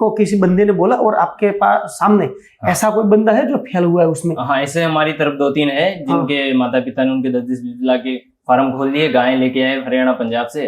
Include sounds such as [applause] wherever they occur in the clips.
को किसी बंदे ने बोला और आपके पास सामने हाँ। ऐसा कोई बंदा है जो फेल हुआ है उसमें? हाँ ऐसे हमारी तरफ़ दो तीन है जिनके हाँ। माता पिता ने उनके दस बीस ला के फार्म खोल दिए गायें लेके आए हरियाणा पंजाब से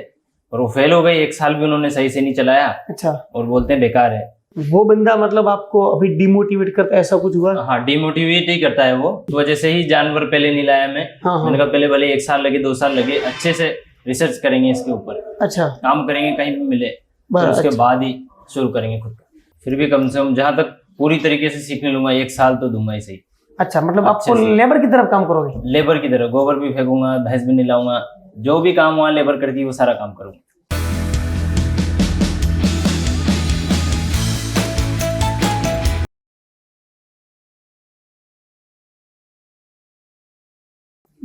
और वो फेल हो गई एक साल भी उन्होंने सही से नहीं चलाया। अच्छा। और बोलते हैं बेकार है। वो बंदा मतलब आपको अभी डिमोटिवेट करता है ऐसा कुछ हुआ? हाँ डिमोटिवेट ही करता है वो। वजह से ही जानवर पहले नहीं लाया मैं हाँ मैंने हाँ कहा पहले भले एक साल लगे दो साल लगे अच्छे से रिसर्च करेंगे इसके ऊपर। अच्छा। काम करेंगे कहीं भी मिले उसके अच्छा। बाद ही शुरू करेंगे खुद का। फिर भी कम से कम जहाँ तक पूरी तरीके से सीखने लूँगा एक साल तो दूँगा ही सही। अच्छा मतलब आपको लेबर की तरफ़ काम करोगे? लेबर की तरफ़ गोबर भी फेंकूँगा भैंस भी नहीं लाऊँगा जो भी काम वहाँ लेबर करती है वो सारा काम करूँगा।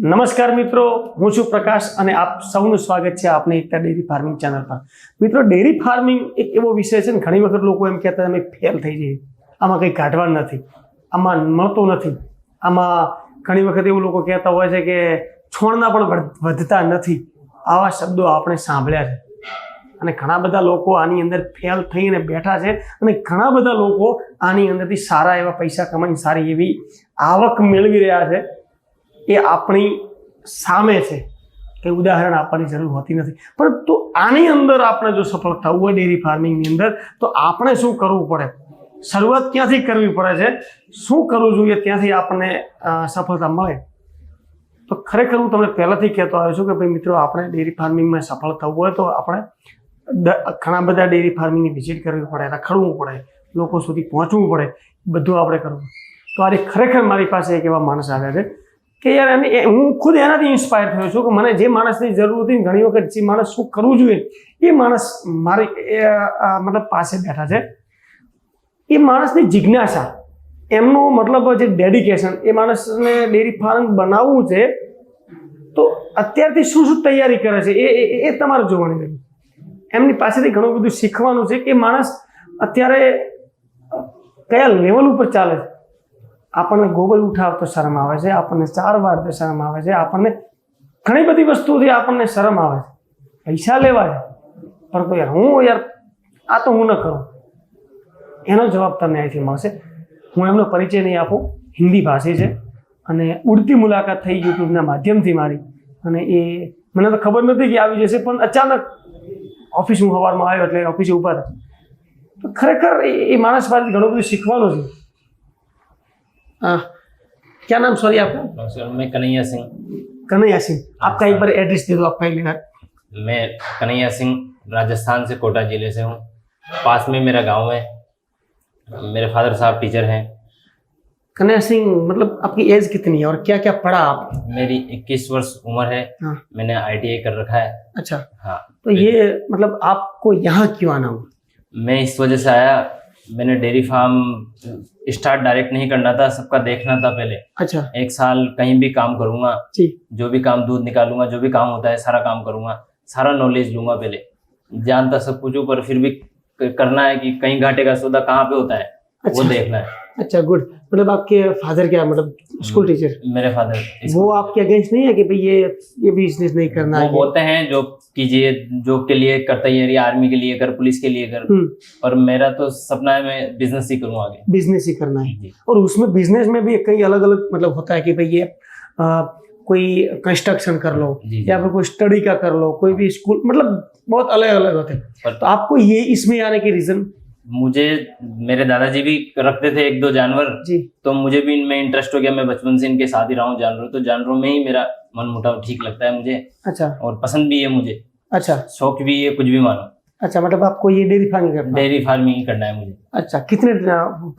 નમસ્કાર મિત્રો, હું છું પ્રકાશ અને આપ સૌનું સ્વાગત છે આપની એકતા ડેરી ફાર્મિંગ ચેનલ પર. મિત્રો, ડેરી ફાર્મિંગ એક એવો વિષય છે ને, ઘણી વખત લોકો એમ કહેતા અમે ફેલ થઈ જઈએ. આમાં કંઈ કાઢવાનું નથી, આમાં મળતું નથી. આમાં ઘણી વખત એવું લોકો કહેતા હોય છે કે છોડના પણ વધ- વધતા નથી. આવા શબ્દો આપણે સાંભળ્યા છે. અને ઘણા બધા લોકો આની અંદર ફેલ થઈને બેઠા છે અને ઘણા બધા લોકો આની અંદરથી સારા એવા પૈસા કમાઈને સારી એવી આવક મેળવી રહ્યા છે. એ આપણી સામે છે. કે ઉદાહરણ આપવાની જરૂર હોતી નથી. પરંતુ આની અંદર આપણે જો સફળ થવું હોય ડેરી ફાર્મિંગની અંદર, તો આપણે શું કરવું પડે? શરૂઆત ક્યાંથી કરવી પડે છે? શું કરવું જોઈએ ત્યાંથી આપણને સફળતા મળે? તો ખરેખર હું તમને પહેલાંથી કહેતો આવ્યો છું કે ભાઈ મિત્રો, આપણે ડેરી ફાર્મિંગમાં સફળ થવું હોય તો આપણે ઘણા બધા ડેરી ફાર્મિંગની વિઝિટ કરવી પડે, રખડવું પડે, લોકો સુધી પહોંચવું પડે, બધું આપણે કરવું તો આજે ખરેખર મારી પાસે એક એવા માણસ આવ્યા છે. કે યાર એને હું ખુદ એનાથી ઇન્સ્પાયર થયો છું કે મને જે માણસની જરૂર હતી ઘણી વખત જે માણસ શું કરવું જોઈએ એ માણસ મારી મતલબ પાસે બેઠા છે. એ માણસની જિજ્ઞાસા, એમનું મતલબ જે ડેડિકેશન એ માણસને ડેરી ફાર્મ બનાવવું છે, તો અત્યારથી શું શું તૈયારી કરે છે એ- એ તમારે જોવાની જરૂર એમની પાસેથી ઘણું બધું શીખવાનું છે કે માણસ અત્યારે કયા લેવલ ઉપર ચાલે છે? આપણને ગોગલ ઉઠાવતો શરમ આવે છે, આપણને ચાર વાળતો શરમ આવે છે, આપણને ઘણી બધી વસ્તુઓથી આપણને શરમ આવે છે. પૈસા લેવા છે પરંતુ યાર હું યાર, આ તો હું ન કરું. એનો જવાબ તમને અહીંથી મળશે. હું એમનો પરિચય નહીં આપું, હિન્દી ભાષી છે અને ઉડતી મુલાકાત થઈ યુટ્યુબના માધ્યમથી મારી અને એ મને તો ખબર નથી કે આવી જશે, પણ અચાનક ઓફિસ હું સવારમાં આવ્યો એટલે ઓફિસે ઊભા હતા. તો ખરેખર એ માણસ પાસેથી ઘણું બધું શીખવાનું છે. आ, क्या नाम सॉरी आपका? सर मैं कन्हैया सिंह। कन्हैया सिंह। आपका एक बार एड्रेस दे दो आप पहले यार मैं कन्हैया सिंह राजस्थान से कोटा ज़िले से हूँ। पास में मेरा गाँव है। मेरे फादर साहब टीचर हैं। कन्हैया सिंह मतलब आपकी एज कितनी है और क्या क्या पढ़ा आप? मेरी 21 वर्ष उम्र है। हाँ। मैंने आईटीआई कर रखा है। अच्छा। हाँ। तो ये मतलब आपको यहाँ क्यों आना हुआ? मैं इस वजह से आया मैंने डेयरी फार्म स्टार्ट डायरेक्ट नहीं करना था सबका देखना था पहले। अच्छा। एक साल कहीं भी काम करूँगा जी। जो भी काम दूध निकालूँगा जो भी काम होता है सारा काम करूँगा सारा नॉलेज लूँगा पहले। जानता सब कुछ पर फिर भी करना है कि कहीं घाटे का सौदा कहाँ पे होता है अच्छा। वो देखना है। अच्छा गुड मतलब आपके फादर क्या मतलब स्कूल टीचर मेरे फादर वो आपके अगेंस्ट नहीं है कि भाई ये ये बिज़नेस नहीं करना वो है? बोलते हैं जॉब कीजिए जॉब के लिए कर तैयारी आर्मी के लिए कर पुलिस के लिए कर. हम्म। और मेरा तो सपना है मैं बिज़नेस ही करूँ आगे। बिज़नेस ही करना है। और उसमें बिज़नेस में भी कई अलग अलग मतलब होता है कि भाई ये आ, कोई कंस्ट्रक्शन कर लो या फिर कोई स्टडी का कर लो कोई भी स्कूल मतलब बहुत अलग अलग होते हैं। तो आपको ये इसमें आने की रीजन मुझे मेरे दादाजी भी रखते थे एक दो जानवर जी। तो मुझे भी इनमें इंटरेस्ट हो गया। मैं बचपन से इनके साथ ही रहा हूँ जानवरों तो जानवरों में ही मेरा मन मुटाव ठीक लगता है मुझे। अच्छा। और पसंद भी है मुझे। अच्छा। शौक भी है कुछ भी मानो। अच्छा मतलब आपको ये डेयरी फ़ार्मिंग करना डेयरी फ़ार्मिंग ही करना है मुझे। अच्छा कितने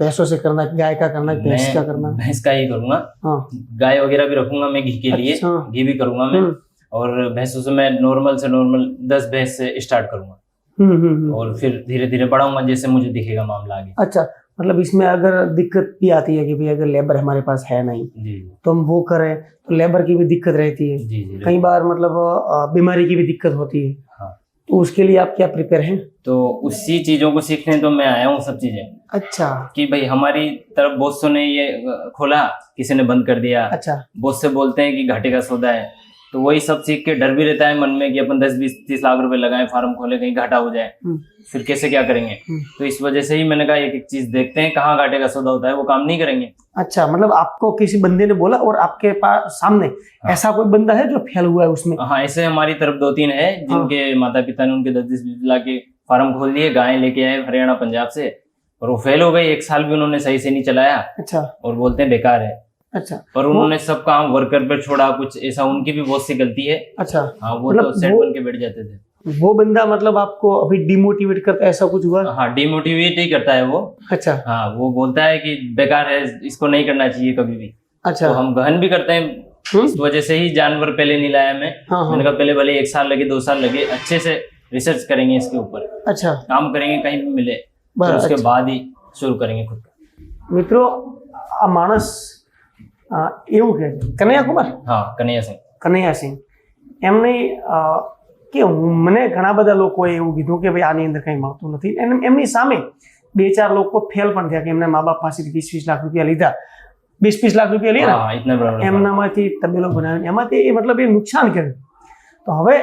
भैंसों से करना है गाय का करना है भैंस का करना भैंस का ही करूँगा। हाँ। गाय वगैरह भी रखूँगा मैं घी के अच्छा। लिए। घी भी करूँगा मैं। हम्म। और भैंसों से मैं नॉर्मल से नॉर्मल दस भैंस से स्टार्ट करूँगा। और फिर धीरे धीरे बढ़ाऊँगा जैसे मुझे दिखेगा मामला आगे। अच्छा मतलब इसमें अगर दिक्कत भी आती है कि भाई अगर लेबर हमारे पास है नहीं जी। तो हम वो करें तो लेबर की भी दिक्कत रहती है। जी जी कई बार मतलब बीमारी की भी दिक्कत होती है। हाँ। तो उसके लिए आप क्या प्रिपेयर हैं? तो उसी चीज़ों को सीखने तो मैं आया हूँ सब चीज़ें। अच्छा। कि भाई हमारी तरफ़ बॉसों ने ये खोला किसी ने बंद कर दिया। अच्छा। बॉस से बोलते हैं कि घाटे का सौदा है। तो वही सब सीख के डर भी रहता है मन में कि अपन दस बीस तीस लाख रुपए लगाएँ फार्म खोले कहीं घाटा हो जाए हम्म, फिर कैसे क्या करेंगे? हम्म। तो इस वजह से ही मैंने कहा एक एक चीज़ देखते हैं कहाँ घाटे का सौदा होता है वो काम नहीं करेंगे। अच्छा मतलब आपको किसी बंदे ने बोला और आपके पास सामने हाँ। ऐसा कोई बंदा है जो फेल हुआ है उसमें? हाँ ऐसे हमारी तरफ़ दो तीन है जिनके माता पिता ने उनके दस बीस बीस लाख के फार्म खोल दिए गाय लेके आए हरियाणा पंजाब से और वो फेल हो गई एक साल भी उन्होंने सही से नहीं चलाया। अच्छा। और बोलते हैं बेकार है। अच्छा। पर उन्होंने सब काम वर्कर पे छोड़ा कुछ ऐसा उनकी भी बहुत सी गलती है। अच्छा। हाँ वो तो मतलब सेट बन के बैठ जाते थे। वो बंदा मतलब आपको अभी डिमोटिवेट करता है ऐसा कुछ हुआ? हाँ डिमोटिवेट ही करता है वो। अच्छा। हाँ वो बोलता है कि बेकार है इसको नहीं करना चाहिए कभी भी। अच्छा। तो हम गहन भी करते हैं। हम्म। इस वजह से ही जानवर पहले नहीं लाया मैं हाँ, हाँ। मैंने कहा पहले भले एक साल लगे दो साल लगे अच्छे से रिसर्च करेंगे इसके ऊपर। अच्छा। काम करेंगे कहीं भी मिले उसके अच्छा। बाद ही शुरू करेंगे खुद का। मित्रों मानस એવું કહે કનૈયા કનૈયાકુમાર હા કનૈયા સિંહ. કનૈયાસિંહ કનૈયાસિંહ એમને કે મને ઘણા બધા લોકોએ એવું કીધું કે ભાઈ આની અંદર કંઈ મળતું નથી. એમ એમની સામે બે ચાર લોકો ફેલ પણ થયા કે એમના મા બાપ પાસેથી વીસ વીસ લાખ રૂપિયા લીધા. વીસ વીસ લાખ રૂપિયા લીધા. એમનામાંથી તબેલો બનાવ્યો એમાંથી એ મતલબ એ નુકસાન કર્યું. તો હવે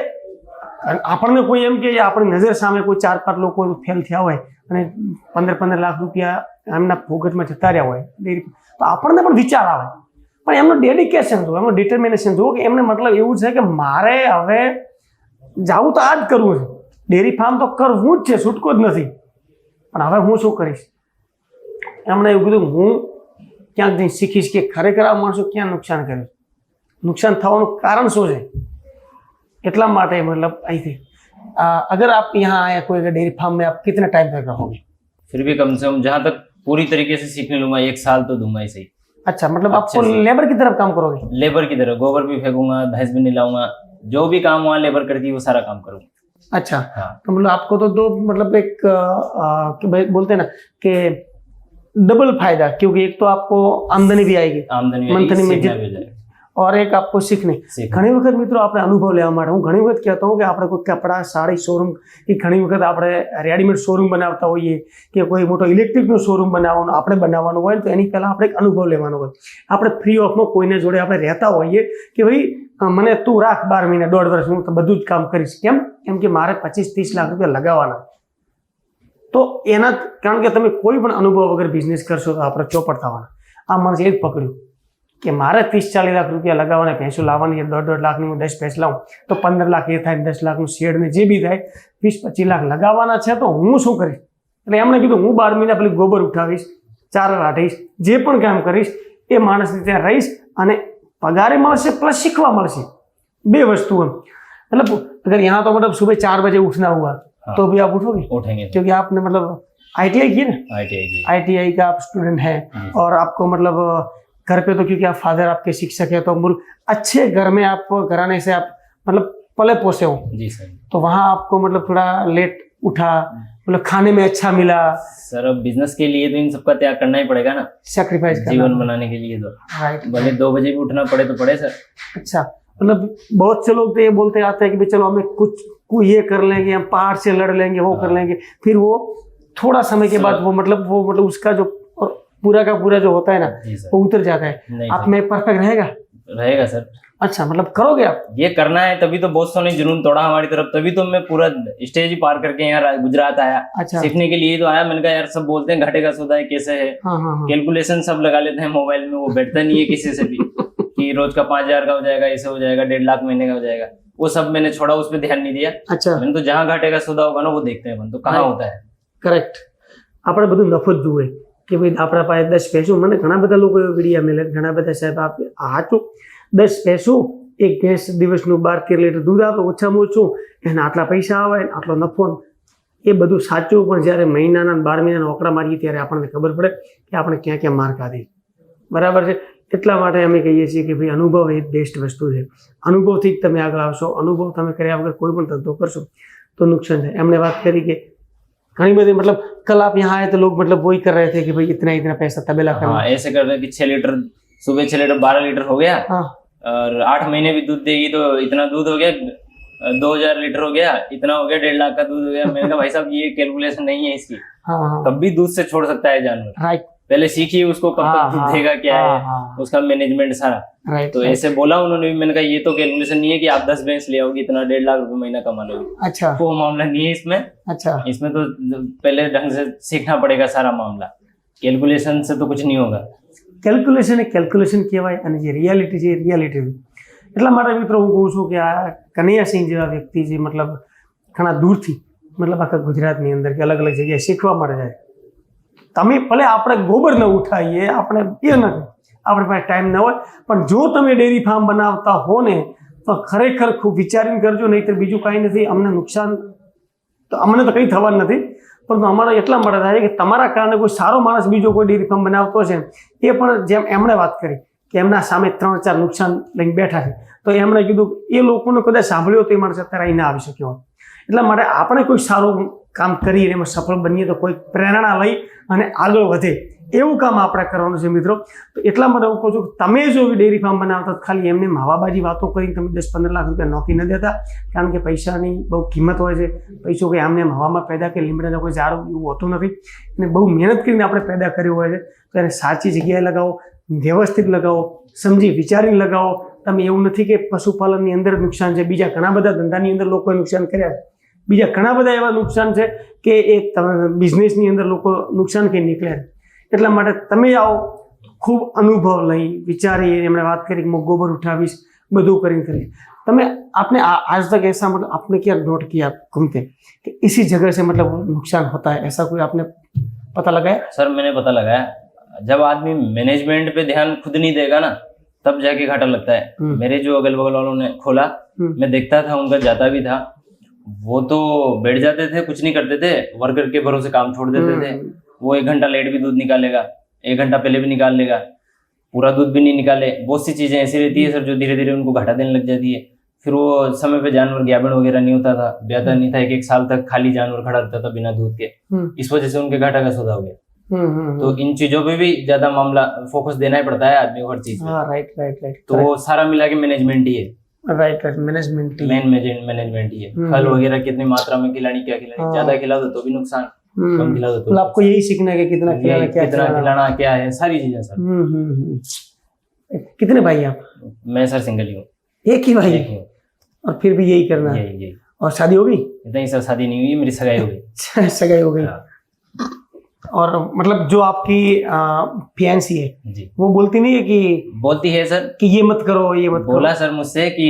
આપણને કોઈ એમ કે આપણી નજર સામે કોઈ ચાર પાંચ લોકો ફેલ થયા હોય અને પંદર પંદર લાખ રૂપિયા એમના ફોગટમાં જતા રહ્યા હોય તો આપણને પણ વિચાર આવે. પણ એમનું ડેડિકેશન જુઓ એમનું ડિટર્મિનેશન જુઓ કે એમને મતલબ એવું છે કે મારે હવે જાવું તો આ જ કરવું છે ડેરી ફાર્મ તો કરવું જ છે છૂટકો જ નથી પણ હવે હું શું કરીશ એમણે એવું કીધું હું ક્યાંક જઈને શીખીશ કે ખરેખર આ માણસો ક્યાં નુકસાન કર્યું નુકસાન થવાનું કારણ શું છે એટલા માટે मतलब અહીંથી आ, अगर आप यहाँ आए कोई अगर डेयरी फार्म में आप कितने टाइम तक रहोगे फिर भी कम से कम जहाँ तक पूरी तरीके से सीखने लूंगा एक साल तो दूंगा ऐसे ही अच्छा मतलब आप आपको लेबर की तरफ़ काम करोगे? लेबर की तरफ़ गोबर भी फेंकूँगा भैंस भी नहलाऊँगा जो भी काम वहाँ लेबर करती है वो सारा काम करूँगा। अच्छा हाँ। तो मतलब आपको तो दो मतलब एक आ, बोलते हैं ना कि डबल फ़ायदा क्योंकि एक तो आपको आमदनी भी आएगी आमदनी मंथली में ઓર એક આપકો સીખને ઘણી વખત મિત્રો આપણે અનુભવ લેવા માટે હું ઘણી વખત કહેતો હું કે આપણે કોઈ કપડાં સાડી શોરૂમ કે ઘણી વખત આપણે રેડીમેડ શોરૂમ બનાવતા હોઈએ કે કોઈ મોટો ઇલેક્ટ્રિકનો શોરૂમ બનાવવાનો આપણે બનાવવાનું હોય તો એની પહેલાં આપણે એક અનુભવ લેવાનો હોય। આપણે ફ્રી ઓફમાં કોઈને જોડે આપણે રહેતા હોઈએ કે ભાઈ મને તું રાખ બાર મહિના દોઢ વર્ષ હું બધું જ કામ કરીશ. કેમ? કેમ કે મારે પચીસ ત્રીસ લાખ રૂપિયા લગાવવાના તો એના કારણ કે તમે કોઈ પણ અનુભવ વગર બિઝનેસ કરશો તો આપણે ચોપડ થવાના આ માણસ એ જ પકડ્યું. કે મારે ત્રીસ ચાલીસ લાખ રૂપિયા લગાવવાના ભેંસો લાવવાની છે દોઢ દોઢ લાખની હું દસ ભેંસ લાવું તો પંદર લાખ એ થાય દસ લાખનું શેડ ને જે બી થાય વીસ પચીસ લાખ લગાવવાના છે તો હું શું કરીશ એટલે એમણે કીધું હું બાર મહિના પેલી ગોબર ઉઠાવીશ ચાર વાઢીશ જે પણ કામ કરીશ એ માણસને ત્યાં રહીશ અને પગારે મળશે પ્લસ શીખવા મળશે બે वस्तु એમ मतलब अगर यहाँ तो मतलब सुबह चार बजे उठना हुआ हाँ। तो भी आप उठोगे उठेंगे क्योंकि आपने मतलब आईटीआई की ना आईटीआई की आईटीआई का आप स्टूडेंट हैं हाँ। और आपको मतलब अ, घर पे तो क्योंकि आप फादर आपके शिक्षक है तो मूल अच्छे घर में आप घराने से आप मतलब पले पोसे हो। जी सर। तो वहाँ आपको मतलब थोड़ा लेट उठा मतलब खाने में अच्छा मिला। सर अब बिज़नेस के लिए तो इन सबका त्याग करना ही पड़ेगा ना। सेक्रीफाइस जीवन बनाने के लिए तो। राइट भले दो बजे भी उठना पड़े तो पड़े सर। अच्छा मतलब बहुत से लोग तो ये बोलते आते हैं कि भाई चलो हमें कुछ को ये कर लेंगे हम पहाड़ से लड़ लेंगे वो कर हाँ। लेंगे। फिर वो थोड़ा समय के बाद वो मतलब वो मतलब उसका जो पूरा का पूरा जो होता है ना जी सर वो उतर जाता है नहीं आप सर, में परफेक्ट रहेगा रहेगा सर अच्छा मतलब करोगे आप ये करना है तभी तो बहुत सौ ने जुनून तोड़ा हमारी तरफ तभी तो मैं पूरा स्टेज ही पार करके यहाँ रा- गुजरात आया अच्छा सीखने के लिए तो आया मैंने कहा यार सब बोलते हैं घाटे का सौदा है कैसे है हाँ हाँ हाँ कैलकुलेशन सब लगा लेते हैं मोबाइल में वो बैठता नहीं है किसी से भी [laughs] कि रोज का पांच हजार का हो जाएगा ऐसे हो जाएगा डेढ़ लाख महीने का हो जाएगा वो सब मैंने छोड़ा उस पर ध्यान नहीं दिया अच्छा मैंने तो जहाँ घाटे का सौदा होगा ना वो देखते हैं अपन तो कहाँ हाँ। होता है કરેક્ટ આપણે બધું નફો જ જુએ કે ભાઈ આપણા પાસે દસ પેસું મને ઘણા બધા લોકો એવો વિડીયા મળે ઘણા બધા સાહેબ આપે હાચું? દસ પેસું એક ભેંસ દિવસનું બાર તેર લીટર દૂધ આપે, ઓછામાં ઓછું? એના આટલા પૈસા આવે આટલો નફો? એ બધું સાચું, પણ જ્યારે મહિનાના બાર મહિનાના ઓકડા મારીએ ત્યારે આપણને ખબર પડે કે આપણે ક્યાં ક્યાં માર ખાધી. બરાબર છે? એટલા માટે અમે કહીએ છીએ કે ભાઈ અનુભવ એ બેસ્ટ વસ્તુ છે. અનુભવથી જ તમે આગળ આવશો. અનુભવ તમે કર્યા વગર કોઈ પણ ધંધો કરશો તો નુકસાન થાય. એમણે વાત કરી કે घनी बड़ी मतलब कल आप यहाँ आए तो लोग मतलब वही कर रहे थे कि भाई इतना इतना पैसा तबेला कर। हाँ ऐसे कर रहे कि छह लीटर सुबह छह लीटर बारह लीटर हो गया। हाँ। और आठ महीने भी दूध देगी तो इतना दूध हो गया दो हज़ार लीटर हो गया इतना हो गया डेढ़ लाख का दूध हो गया। मैंने कहा भाई साहब ये कैलकुलेशन नहीं है इसकी। हाँ हाँ। कब भी दूध से छोड़ सकता है जानवर। राइट पहले सीखिए उसको कब हाँ, तक दूध हाँ, देगा क्या हाँ, है हाँ। उसका मैनेजमेंट सारा राइट तो ऐसे बोला उन्होंने भी मैंने कहा ये तो कैलकुलेशन नहीं है कि आप दस भैंस ले आओगे इतना डेढ़ लाख रुपए महीना कमा लोगे अच्छा वो मामला नहीं है इसमें अच्छा इसमें तो पहले ढंग से सीखना पड़ेगा सारा मामला कैलकुलेशन से तो कुछ नहीं होगा કેલ્ક્યુલેશન એ કેલ્ક્યુલેશન કહેવાય અને જે રિયાલિટી છે એ રિયાલિટી એટલા માટે મિત્રો હું કહું છું કે આ કનૈયાસિંહ જેવા વ્યક્તિ જે મતલબ ઘણા દૂરથી મતલબ આખા ગુજરાતની અંદર કે અલગ અલગ જગ્યાએ શીખવા મળે જાય તમે ભલે આપણે ગોબર ન ઉઠાવીએ આપણે એ નથી આપણે પાસે ટાઈમ ન હોય, પણ જો તમે ડેરી ફાર્મ બનાવતા હો ને, તો ખરેખર ખૂબ વિચારીને કરજો નહીં તો બીજું કાંઈ નથી, અમને નુકસાન તો અમને તો કંઈ થવાનું નથી, પરંતુ અમારા એટલા માટે થાય કે તમારા કારણે કોઈ સારો માણસ બીજો કોઈ ડેરી ફાર્મ બનાવતો છે એ પણ જેમ એમણે વાત કરી કે એમના સામે ત્રણ ચાર નુકસાન લઈને બેઠા છે, તો એમણે કીધું એ લોકોને કદાચ સાંભળ્યો તો એ માણસ અત્યારે અહીં ના આવી શક્યો એટલા માટે આપણે કોઈ સારું કામ કરીએ એમાં સફળ બનીએ તો કોઈ પ્રેરણા લઈ અને આગળ વધે. એવું કામ આપણે કરવાનું છે મિત્રો. તો એટલા માટે હું કહું છું કે તમે જો ડેરી ફાર્મ બનાવતા ખાલી એમને માવાબાજી વાતો કરીને તમે દસ પંદર લાખ રૂપિયા નોકી ન દેતા. કારણ કે પૈસાની બહુ કિંમત હોય છે. પૈસો કંઈ આમને હવામાં પેદા કે લીમડાના કોઈ ઝાડ એવું હોતું નથી. અને બહુ મહેનત કરીને આપણે પેદા કર્યું હોય છે. તો એને સાચી જગ્યાએ લગાવો, વ્યવસ્થિત લગાવો, સમજી વિચારીને લગાવો. તમે એવું નથી કે પશુપાલનની અંદર નુકસાન છે. બીજા ઘણા બધા ધંધાની અંદર લોકોએ નુકસાન કર્યા છે. બીજા ઘણા બધા એવા નુકસાન છે કે એ તમે બિઝનેસની અંદર લોકો નુકસાન કંઈ નીકળ્યા છે એટલા માટે તમે આવો ખૂબ અનુભવ લઈ વિચારી એમણે વાત કરી કે હું ગોબર ઉઠાવીશ બધું કરીને કરીશ તમે आपने आ- आज तक ऐसा मतलब आपने क्या नोट किया घूमते कि इसी जगह से मतलब नुकसान होता है ऐसा कोई आपने पता लगाया सर मैंने पता लगाया जब आदमी मैनेजमेंट पे ध्यान खुद नहीं देगा ना तब जाके घाटा लगता है हम्म। मेरे जो अगल बगल वालों ने खोला हम्म। मैं देखता था उनका जाता भी था वो तो बैठ जाते थे कुछ नहीं करते थे वर्कर के भरोसे काम छोड़ देते थे। हम्म, वो एक घंटा लेट भी दूध निकालेगा एक घंटा पहले भी निकाल लेगा पूरा दूध भी नहीं निकाले। बहुत सी चीज़ें ऐसी रहती है सर जो धीरे धीरे उनको घाटा देने लग जाती है। फिर वो समय पे जानवर ग्याबन वगैरह नहीं होता था ब्यादा नहीं था एक एक साल तक खाली जानवर खड़ा रहता था बिना दूध के। हम्म, इस वजह से उनके घाटा का सौदा हो गया। हम्म, तो इन चीज़ों पे भी ज़्यादा मामला फोकस देना ही पड़ता है आदमी को हर चीज़ राइट राइट राइट तो वो सारा मिला के मैनेजमेंट ही है। Right right management main management ही है हम्म। फल वगैरह कितनी मात्रा में खिलानी क्या हाँ। खिलानी ज़्यादा खिला दो तो भी नुकसान। कम खिला दो तो मतलब आपको यही सीखना है कि कितना ये खिलाना क्या कितना खिलाना। क्या है सारी चीज़ें सर। हम्म, हम्म, हम्म। कितने भाई आप? मैं सर सिंगल ही हूँ। एक ही भाई? एक ही और फिर भी यही करना है? और शादी हो गई? इतना ही सर शादी नहीं हुई मेरी सगाई हो गई। [laughs] सगाई हो गई। हाँ, और मतलब जो आपकी फियांसी है वो बोलती नहीं है कि बोलती है सर कि ये मत करो ये मत बोला सर मुझसे कि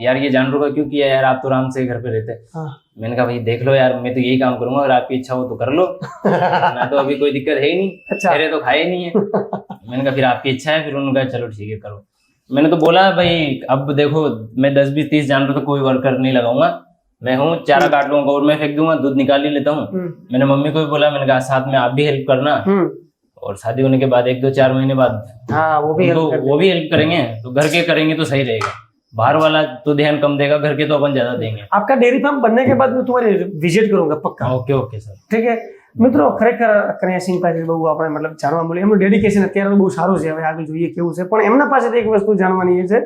यार ये जानवरों का क्यों किया यार आप तो आराम से घर पे रहते हाँ। मैंने कहा भाई देख लो यार मैं तो यही काम करूँगा अगर आपकी इच्छा हो तो कर लो। मैं तो अभी कोई दिक्कत है ही नहीं अच्छा। मेरे तो खाए नहीं है। मैंने कहा फिर आपकी इच्छा है फिर उन्होंने कहा चलो ठीक है करो। मैंने तो बोला भाई अब देखो मैं दस बीस तीस जानवर तो कोई वर्कर नहीं लगाऊँगा। मैं हूँ चारा काट लूंगा और मैं फेंक दूंगा दूध निकाल ही लेता हूँ हम्म, मैंने मम्मी को भी बोला मैंने कहा साथ में आप भी हेल्प करना हम्म, और शादी होने के बाद एक दो चार महीने बाद हाँ वो भी उनको help करते वो भी हेल्प करेंगे तो घर के करेंगे तो सही रहेगा बाहर वाला तो ध्यान कम देगा घर के तो अपन ज्यादा देंगे हैं। आपका डेयरी फार्म बनने के बाद मैं तुम्हारे विजिट करूंगा पक्का ઓકે ઓકે સર ઠીક છે મિત્રો ખરેખર કનૈયાસિંહ પાસે બહુ આપણે મતલબ જાણવા મળ્યું એમનું ડેડિકેશન અત્યારે તો બહુ સારું છે હવે આગળ જોઈએ કેવું છે પણ એમના પાસેથી એક વસ્તુ જાણવાની એ છે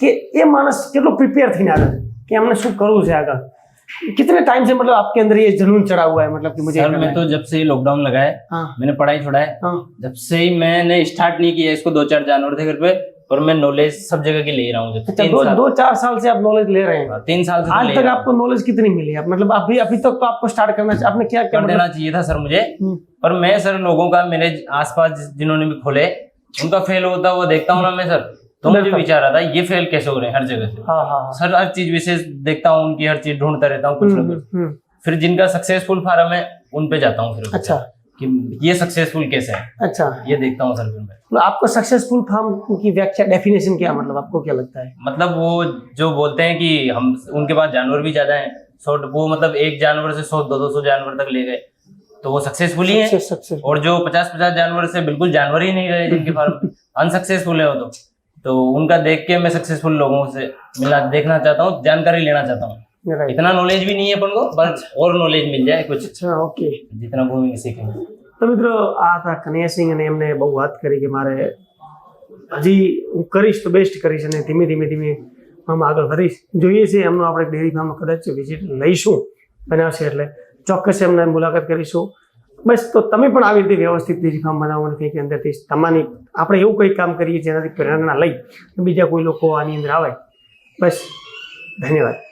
કે એ માણસ કેટલો પ્રિપેર થઈને આવે છે કે એમને શું કરવું છે આગળ कितने टाइम से मतलब आपके अंदर ये जुनून चढ़ा हुआ है मतलब कि मुझे सर करना मैं है। तो जब से लॉकडाउन लगा है हाँ मैंने पढ़ाई छोड़ा है हाँ जब से ही मैंने स्टार्ट नहीं किया इसको दो चार जानवर थे घर पे और मैं नॉलेज सब जगह की ले रहा हूँ जब से अच्छा तीन दो साल दो चार साल से आप नॉलेज ले रहे हैं हाँ, तीन साल से तो आज ले तक रहा हूँ। आपको नॉलेज कितनी मिली है मतलब अभी अभी तक तो आपको स्टार्ट करना चाहिए आपने क्या क्या कर मतलब देना चाहिए था सर मुझे हम्म, पर मैं सर लोगों का मेरे आसपास जिन्होंने भी खोले उनका फेल होता हुआ देखता हूँ ना मैं सर तो मुझे। विचार आता है ये फेल कैसे हो रहे हैं हर जगह से? हाँ हाँ हाँ। सर हर चीज़ विशेष देखता हूँ उनकी हर चीज़ ढूंढता रहता हूँ कुछ ना हम्म, कुछ। हम्म, फिर जिनका सक्सेसफुल फार्म है उन पे जाता हूँ फिर अच्छा। कि ये सक्सेसफुल कैसे है? अच्छा। ये देखता हूँ सर फिर मैं। मतलब आपको सक्सेसफुल फार्म की व्याख्या डेफिनेशन क्या मतलब आपको क्या लगता है? मतलब वो जो बोलते हैं कि हम उनके पास जानवर भी ज़्यादा है सौ वो मतलब एक जानवर से सौ दो दो सौ जानवर तक ले गए। तो वो सक्सेसफुल ही है। और जो पचास पचास जानवर से बिल्कुल जानवर ही नहीं रहे जिनके [laughs] फार्म अनसक्सेसफुल है वो तो। तो उनका देख के मैं सक्सेसफुल लोगों से मिला देखना चाहता हूँ जानकारी लेना चाहता हूँ राइट इतना नॉलेज भी नहीं है अपन को बस और नॉलेज मिल जाए कुछ अच्छा ओके जितना घूमेंगे सीखेंगे તો મિત્રો આ હતા કનૈયાસિંહ અને એમને બહુ વાત કરી કે મારે હજી હું કરીશ તો બેસ્ટ કરીશ અને ધીમે ધીમે ધીમે આમ આગળ વધીશ જોઈએ છે એમનો આપણે ડેરી ફાર્મ કદાચ વિઝિટ લઈશું બનાવશે એટલે ચોક્કસ એમને મુલાકાત કરીશું બસ, તો તમે પણ આવી રીતે વ્યવસ્થિત ફાર્મ બનાવો અને કંઈક અંદરથી તમારી આપણે એવું કંઈ કામ કરીએ જેનાથી પ્રેરણા લઈ બીજા કોઈ લોકો આની અંદર આવે. બસ, ધન્યવાદ.